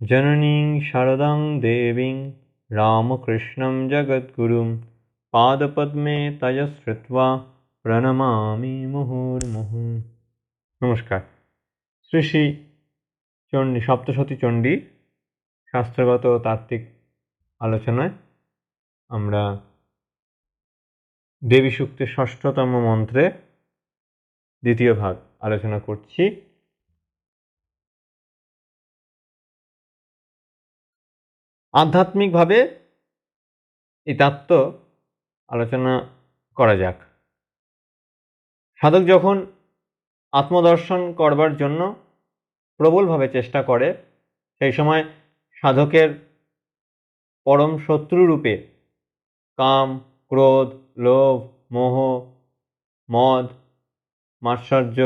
জননীং শারদাং দেবীং রামকৃষ্ণং জগদ্গুরুং পাদপদ্মে তজশ্রুত্বা প্রণমামি মুহুর্মুহ নমস্কার শ্রী শ্রী চণ্ডী সপ্তশতী চণ্ডী শাস্ত্রগত তাত্ত্বিক আলোচনায় আমরা দেবী সূক্তের ষষ্ঠতম মন্ত্রে দ্বিতীয় ভাগ আলোচনা করছি। আধ্যাত্মিকভাবে এই তত্ত্ব আলোচনা করা যাক। সাধক যখন আত্মদর্শন করবার জন্য প্রবলভাবে চেষ্টা করে, সেই সময় সাধকের পরম শত্রুরূপে কাম, ক্রোধ, লোভ, মোহ, মদ, মাৎসর্য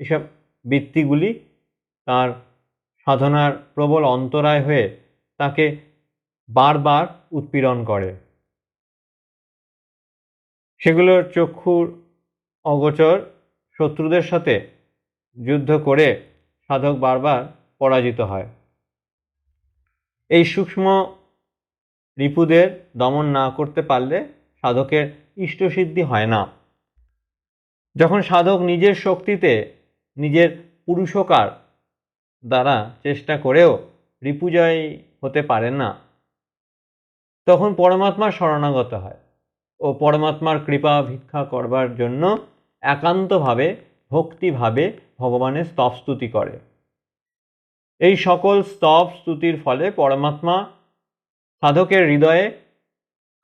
এসব বৃত্তিগুলি তার সাধনার প্রবল অন্তরায় হয়ে তাকে বারবার উৎপীড়ন করে। সেগুলোর চক্ষুর অগোচর শত্রুদের সাথে যুদ্ধ করে সাধক বারবার পরাজিত হয়। এই সূক্ষ্ম রিপুদের দমন না করতে পারলে সাধকের ইষ্টসিদ্ধি হয় না। যখন সাধক নিজের শক্তিতে নিজের পুরুষকার দ্বারা চেষ্টা করেও রিপুজয় হতে পারে না। তখন পরমাত্মার শরণাগত হয় ও পরমাত্মার কৃপা ভিক্ষা করবার জন্য একান্তভাবে, ভক্তিভাবে ভগবানের স্তব স্তুতি করে। এই সকল স্তব স্তুতির ফলে পরমাত্মা সাধকের হৃদয়ে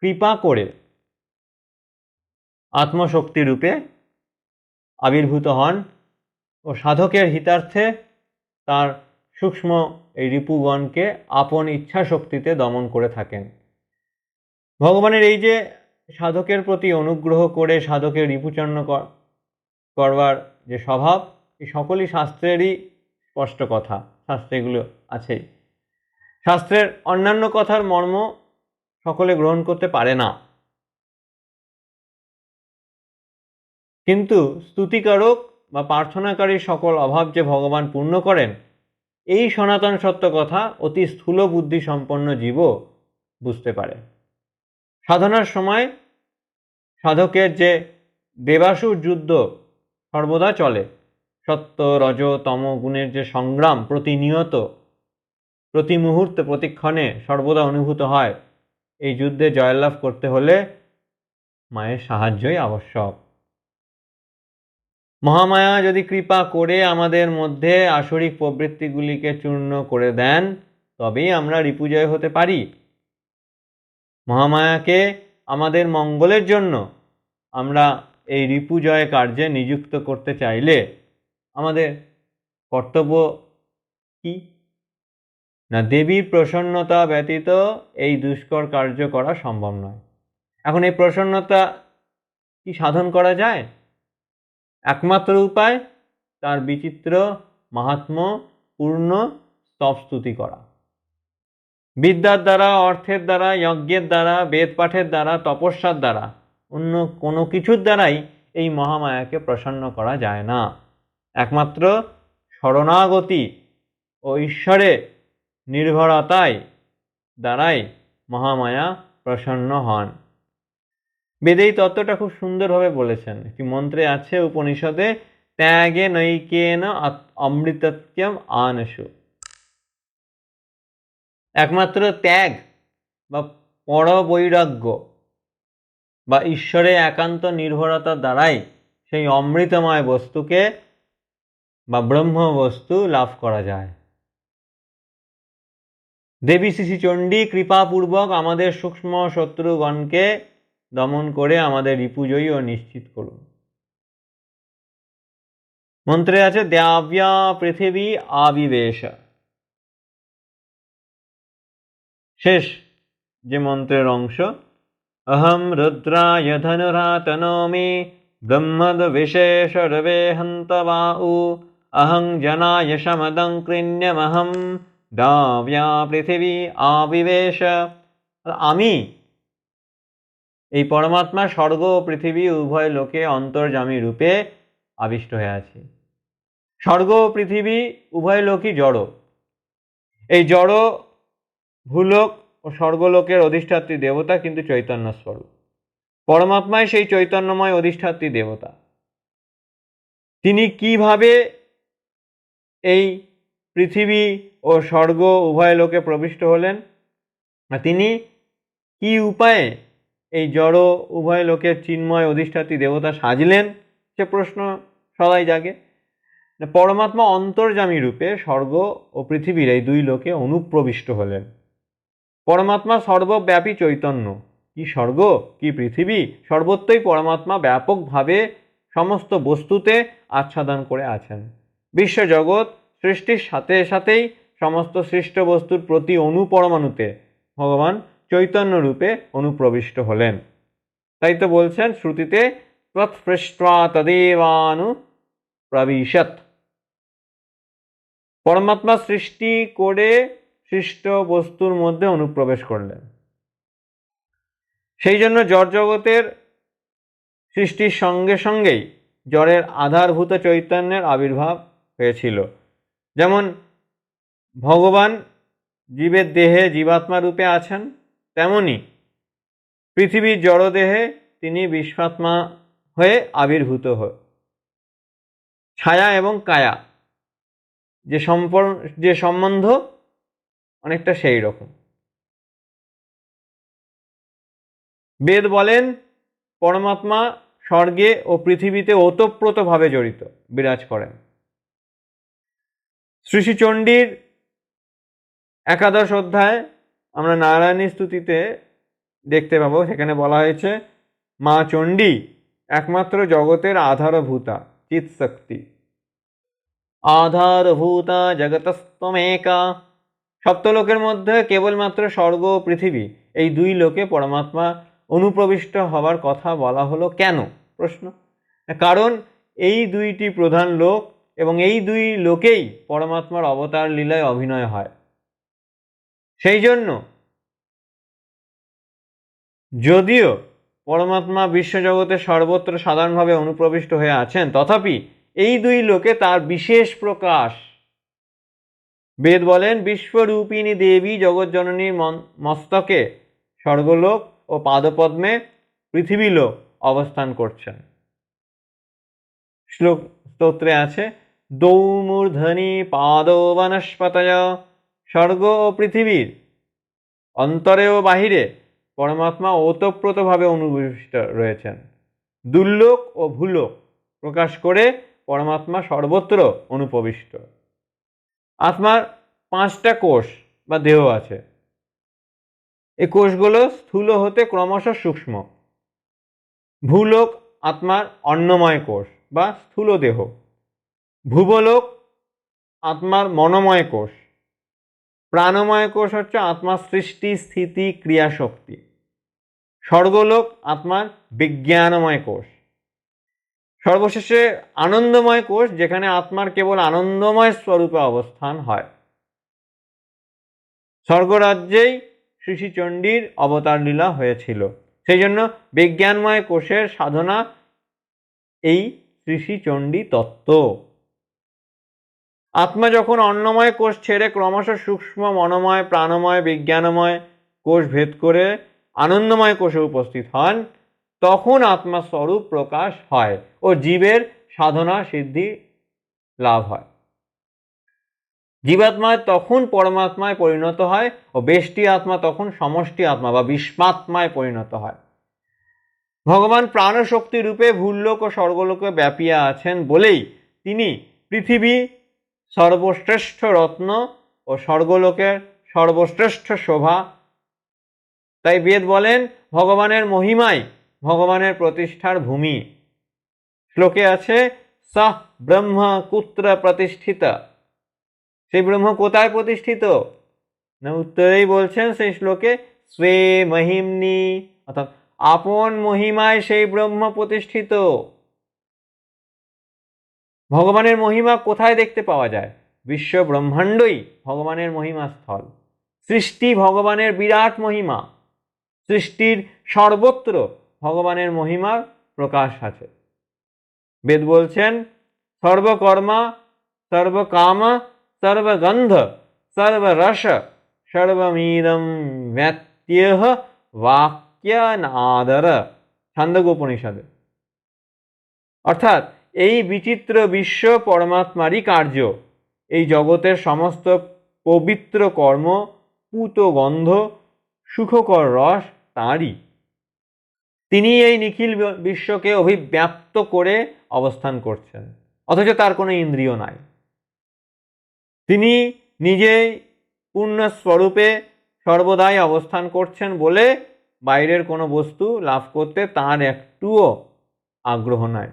কৃপা করে আত্মশক্তি রূপে আবির্ভূত হন ও সাধকের হিতার্থে তার সূক্ষ্ম এই রিপুগণকে আপন ইচ্ছা শক্তিতে দমন করে থাকেন। ভগবানের এই যে সাধকের প্রতি অনুগ্রহ করে সাধকের রিপুচন্ন করবার যে স্বভাব এই সকলই শাস্ত্রেরই স্পষ্ট কথা শাস্ত্রে এগুলো আছেই। শাস্ত্রের অন্যান্য কথার মর্ম সকলে গ্রহণ করতে পারে না। কিন্তু স্তুতিকারক বা প্রার্থনাকারীর সকল অভাব যে ভগবান পূর্ণ করেন এই সনাতন সত্য কথা অতি স্থূল বুদ্ধি সম্পন্ন জীবও বুঝতে পারে। সাধনার সময় সাধকের যে দেবাসুর যুদ্ধ সর্বদা চলে, সত্য, রজ, তম গুণের যে সংগ্রাম প্রতিনিয়ত প্রতি মুহূর্তে প্রতিক্ষণে সর্বদা অনুভূত হয়, এই যুদ্ধে জয়লাভ করতে হলে মায়ের সাহায্যই আবশ্যক। মহামায়া যদি কৃপা করে আমাদের মধ্যে আসরিক প্রবৃত্তিগুলিকে চূর্ণ করে দেন, তবেই আমরা রিপুজয় হতে পারি। মহামায়াকে আমাদের মঙ্গলের জন্য আমরা এই রিপুজয় কার্যে নিযুক্ত করতে চাইলে আমাদের কর্তব্য কি? না দেবীর প্রসন্নতা ব্যতীত এই দুষ্কর কার্য করা সম্ভব নয়। এখন এই প্রসন্নতা কি সাধন করা যায়? একমাত্র উপায় তার বিচিত্র মাহাত্ম পূর্ণ স্তবস্তুতি করা। বিদ্যার দ্বারা, অর্থের দ্বারা, যজ্ঞের দ্বারা বেদ পাঠের দ্বারা, তপস্যার দ্বারা, অন্য কোনো কিছুর দ্বারাই এই মহামায়াকে প্রসন্ন করা যায় না। একমাত্র শরণাগতি ও ঈশ্বরে নির্ভরতায় দ্বারাই মহামায়া প্রসন্ন হন। বেদে এই তত্ত্বটা খুব সুন্দরভাবে বলেছেন। একটি মন্ত্রে আছে উপনিষদে, ত্যাগে নৈকেন অমৃতত্যম আনসু। একমাত্র ত্যাগ বা পরবৈরাগ্য বা ঈশ্বরে একান্ত নির্ভরতার দ্বারাই সেই অমৃতময় বস্তুকে বা ব্রহ্ম বস্তু লাভ করা যায়। দেবী শিশি চণ্ডী কৃপাপূর্বক আমাদের সূক্ষ্ম শত্রুগণকে দমন করে আমাদের রিপুজয়ী ও নিশ্চিত করুন। মন্ত্রে আছে দেব্যা পৃথিবী আবিবেশ। শেষ যে মন্ত্রের অংশ, অহম রুদ্রায় ধনুরাতনোমি ব্রহ্মদ বিশেষ রবে হন্তবাউ। অহং জনায় সমদং কৃণ্যমহম দাব্যা পৃথিবী আবিবেশ। আমি এই পরমাত্মা স্বর্গ ও পৃথিবী উভয় লোকে অন্তর্জামী রূপে আবিষ্ট হয়ে আছে। স্বর্গ ও পৃথিবী উভয় লোকই জড়। এই জড় ভূলোক ও স্বর্গলোকের অধিষ্ঠাত্রী দেবতা কিন্তু চৈতন্য স্বরূপ পরমাত্মাই সেই চৈতন্যময় অধিষ্ঠাত্রী দেবতা। তিনি কীভাবে এই পৃথিবী ও স্বর্গ উভয় লোকে প্রবিষ্ট হলেন? তিনি কি উপায়ে এই জড় উভয় লোকের চিন্ময় অধিষ্ঠাত্রী দেবতা সাজলেন? সে প্রশ্ন সবাই জাগে। পরমাত্মা অন্তর্যামী রূপে স্বর্গ ও পৃথিবীর এই দুই লোকে অনুপ্রবিষ্ট হলেন। পরমাত্মা সর্বব্যাপী চৈতন্য। কি স্বর্গ? কি পৃথিবী? সর্বত্রই পরমাত্মা ব্যাপকভাবে সমস্ত বস্তুতে আচ্ছাদন করে আছেন। বিশ্বজগৎ সৃষ্টির সাথে সাথেই সমস্ত সৃষ্ট বস্তুর প্রতি অনুপরমাণুতে ভগবান চৈতন্য রূপে অনুপ্রবিষ্ট হলেন। তাই তো বলছেন শ্রুতিতে, তৎপৃষ্টা তদেবানু প্রবিশত। পরমাত্মা সৃষ্টি করে সৃষ্ট বস্তুর মধ্যে অনুপ্রবেশ করলেন। সেই জন্য জড় জগতের সৃষ্টির সঙ্গে সঙ্গেই জড়ের আধারভূত চৈতন্যের আবির্ভাব হয়েছিল। যেমন ভগবান জীবের দেহে জীবাত্মা রূপে আছেন তেমনি পৃথিবীর জড়দেহে তিনি বিশ্বাত্মা হয়ে আবির্ভূত হয়। ছায়া এবং কায়া, যে সম্পর্ক যে সম্বন্ধ অনেকটা সেই রকম। বেদ বলেন, পরমাত্মা স্বর্গে ও পৃথিবীতে ওতপ্রোতভাবে জড়িত, বিরাজ করেন। শ্রী শ্রী চণ্ডীর একাদশ অধ্যায় আমরা নারায়ণী স্তুতিতে দেখতে পাবো, সেখানে বলা হয়েছে, মা চণ্ডী একমাত্র জগতের আধারভূতা, চিৎশক্তি। আধারভূতা জগতস্তমেকা। সপ্তলোকের মধ্যে কেবলমাত্র স্বর্গ ও পৃথিবী, এই দুই লোকে পরমাত্মা অনুপ্রবিষ্ট হবার কথা বলা হলো কেন? প্রশ্ন। কারণ এই দুইটি প্রধান লোক এবং এই দুই লোকেই পরমাত্মার অবতার লীলায় অভিনয় হয়। সেই জন্য যদিও পরমাত্মা বিশ্বজগতে সর্বত্র সাধারণভাবে অনুপ্রবিষ্ট হয়ে আছেন, তথাপি এই দুই লোকে তার বিশেষ প্রকাশ। বেদ বলেন, বিশ্বরূপিণী দেবী জগৎজননীর মস্তকে স্বর্গলোক ও পাদপদ্মে পৃথিবীলোক অবস্থান করছেন। শ্লোক স্তোত্রে আছে, দৌমূর্ধনি পাদ বনস্পতয় স্বর্গ ও পৃথিবীর অন্তরে ও বাহিরে পরমাত্মা ওতপ্রোতভাবে অনুবিষ্ট রয়েছেন। দুর্লোক ও ভূলোক প্রকাশ করে পরমাত্মা সর্বত্র অনুপবিষ্ট। আত্মার পাঁচটা কোষ বা দেহ আছে। এই কোষগুলো স্থূল হতে ক্রমশ সূক্ষ্ম। ভূলোক আত্মার অন্নময় কোষ বা স্থূল দেহ। ভূবলোক আত্মার মনোময় কোষ। প্রাণময় কোষ হচ্ছে আত্মার সৃষ্টি, স্থিতি ক্রিয়াশক্তি স্বর্গলোক আত্মার বিজ্ঞানময় কোষ সর্বশেষে আনন্দময় কোষ যেখানে আত্মার কেবল আনন্দময় স্বরূপে অবস্থান হয়। স্বর্গরাজ্যেই শ্রীচণ্ডীর অবতার লীলা হয়েছিল। সেই জন্য বিজ্ঞানময় কোষের সাধনা এই শ্রীচণ্ডী তত্ত্ব আত্মা যখন অন্নময় কোষ ছেড়ে ক্রমশ সূক্ষ্ম মনোময়, প্রাণময়, বিজ্ঞানময় কোষ ভেদ করে আনন্দময় কোষে উপস্থিত হন, তখন আত্মা স্বরূপ প্রকাশ হয় ও জীবের সাধনা, সিদ্ধি লাভ হয়। জীবাত্মায় তখন পরমাত্মায় পরিণত হয় ও বেষ্টি আত্মা তখন সমষ্টি আত্মা বা বিস্মাত্মায় পরিণত হয়। ভগবান প্রাণশক্তি রূপে ভূলোক ও স্বর্গলোকে ব্যাপিয়া আছেন বলেই তিনি পৃথিবী সর্বশ্রেষ্ঠ রত্ন ও স্বর্গলোকের সর্বশ্রেষ্ঠ শোভা। তাই বেদ বলেন, ভগবানের মহিমাই ভগবানের প্রতিষ্ঠার ভূমি। শ্লোকে আছে, সহ ব্রহ্ম কুত্র প্রতিষ্ঠিত। সেই ব্রহ্ম কোথায় প্রতিষ্ঠিত? না, উত্তরেই বলছেন সেই শ্লোকে, স্বে মহিমনি, অর্থাৎ আপন মহিমায় সেই ব্রহ্ম প্রতিষ্ঠিত। ভগবানের মহিমা কোথায় দেখতে পাওয়া যায়? বিশ্ব ব্রহ্মাণ্ডই ভগবানের মহিমা স্থল সৃষ্টি ভগবানের বিরাট মহিমা। সৃষ্টির সর্বত্র ভগবানের মহিমার প্রকাশ আছে। বেদ বলছেন, সর্বকর্মা, সর্বকাম, সর্বগন্ধ, সর্বরস, সর্বমিদম ব্যত্যহ বাক্যানাদর। ছান্দগোপনিষদে অর্থাৎ এই বিচিত্র বিশ্ব পরমাত্মারই কার্য। এই জগতের সমস্ত পবিত্র কর্ম, পুত গন্ধ, সুখকর রস তাঁরই। তিনি এই নিখিল বিশ্বকে অভিব্যাপ্ত করে অবস্থান করছেন, অথচ তার কোনো ইন্দ্রিয় নাই। তিনি নিজেই পূর্ণ স্বরূপে সর্বদাই অবস্থান করছেন বলে বাইরের কোনো বস্তু লাভ করতে তার একটুও আগ্রহ নাই।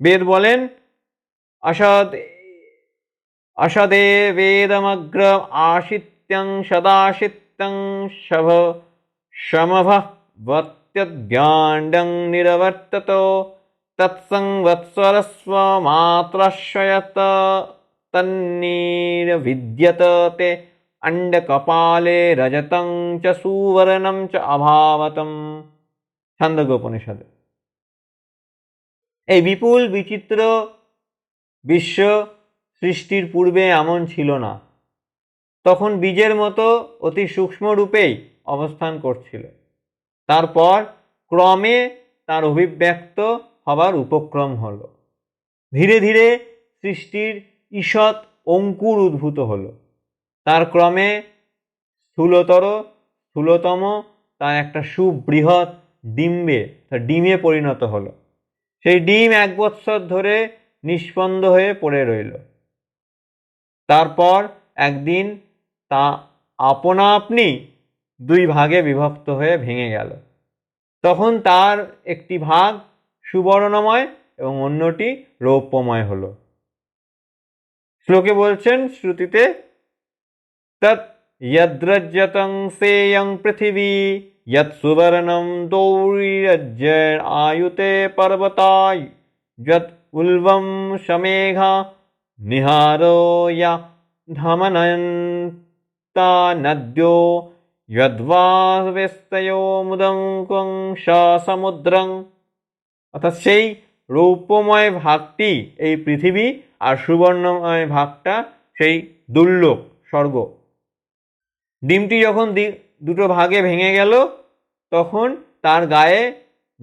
বেদ বলেন অসদ অসদে বেদমগ্র আশিত্যং সদাশিত্যং শভ সমভ বত্যদ্যাণ্ডং নিরবর্তত, তৎসংবৎসরস্ব মাত্রাশ্রয়ত তন্নিরভিদ্যত তে অণ্ডকপালে রজতং চ সুবর্ণম চ অভাবতম। ছন্দগোপনিষদে এই বিপুল, বিচিত্র বিশ্ব সৃষ্টির পূর্বে এমন ছিল না। তখন বীজের মতো অতি সূক্ষ্ম রূপেই অবস্থান করছিল। তারপর ক্রমে তার অভিব্যক্ত হবার উপক্রম হল। ধীরে ধীরে সৃষ্টির ঈষৎ অঙ্কুর উদ্ভূত হল। তার ক্রমে স্থূলতর, স্থূলতম, তার একটা সুবৃহৎ ডিম্বে ডিমে পরিণত হলো। সেই ডিম এক বৎসর ধরে নিষ্পন্দ হয়ে পড়ে রইল। তারপর একদিন তা আপনা আপনি দুই ভাগে বিভক্ত হয়ে ভেঙে গেল। তখন তার একটি ভাগ সুবর্ণময় এবং অন্যটি রৌপ্যময় হল। শ্লোকে বলছেন শ্রুতিতে, তৎ ইয়দ্রজ্জতং সেয়ং পৃথিবী यत्सुवर्णं दौर्यज्जैर् आयुते पर्वताय, यत् उल्वं शमेघा निहारो या धमनन्ता नद्यो यद्वास्तयो মুদং কংসা সমুদ্রং অর্থাৎ সেই রৌপ্যময় ভাগটি এই পৃথিবী আর সুবর্ণময় ভাগটা সেই দুর্লভ স্বর্গ। ডিমটি যখন দুটো ভাগে ভেঙে গেল, তখন তার গায়ে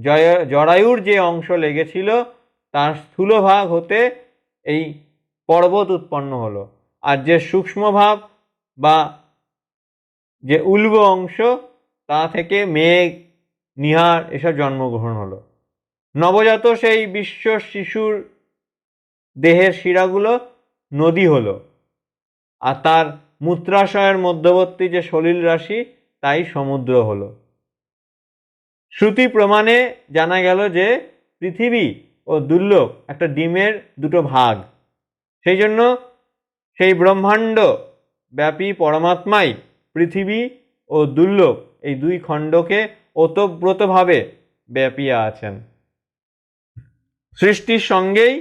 জয়, জরায়ুর যে অংশ লেগেছিল, তার স্থূল ভাগ হতে এই পর্বত উৎপন্ন হলো। আর যে সূক্ষ্ম ভাব বা যে উল্ব অংশ, তা থেকে মেঘ, নিহার এসব জন্মগ্রহণ হলো। নবজাত সেই বিশ্ব শিশুর দেহের শিরাগুলো নদী হলো। আর তার মূত্রাশয়ের মধ্যবর্তী যে সলিল রাশি তাই সমুদ্র হলো। শ্রুতি প্রমাণে জানা গেল যে পৃথিবী ও দুর্লভ একটা ডিমের দুটো ভাগ। সেই জন্য সেই ব্রহ্মাণ্ড ব্যাপী পরমাত্মাই পৃথিবী ও দুর্লভ এই দুই খণ্ডকে ওতব্রতভাবে ব্যাপিয়া আছেন। সৃষ্টির সঙ্গেই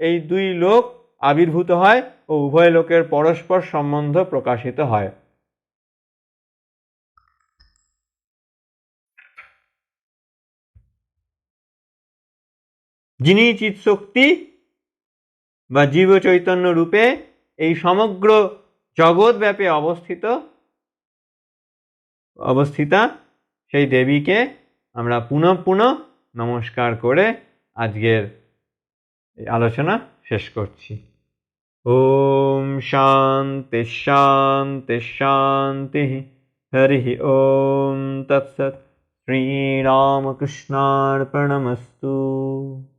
এই দুই লোক আবির্ভূত হয় ও উভয় লোকের পরস্পর সম্বন্ধ প্রকাশিত হয়। যিনি চিৎশক্তি বা জীব চৈতন্য রূপে এই সমগ্র জগৎব্যাপী অবস্থিত, অবস্থিতা সেই দেবীকে আমরা পুনঃ পুনঃ নমস্কার করে আজকের আলোচনা শেষ করছি। ওম শান্তি শান্তি শান্তি হরি ওম তৎসৎ। শ্রীরামকৃষ্ণার্পণমস্তু।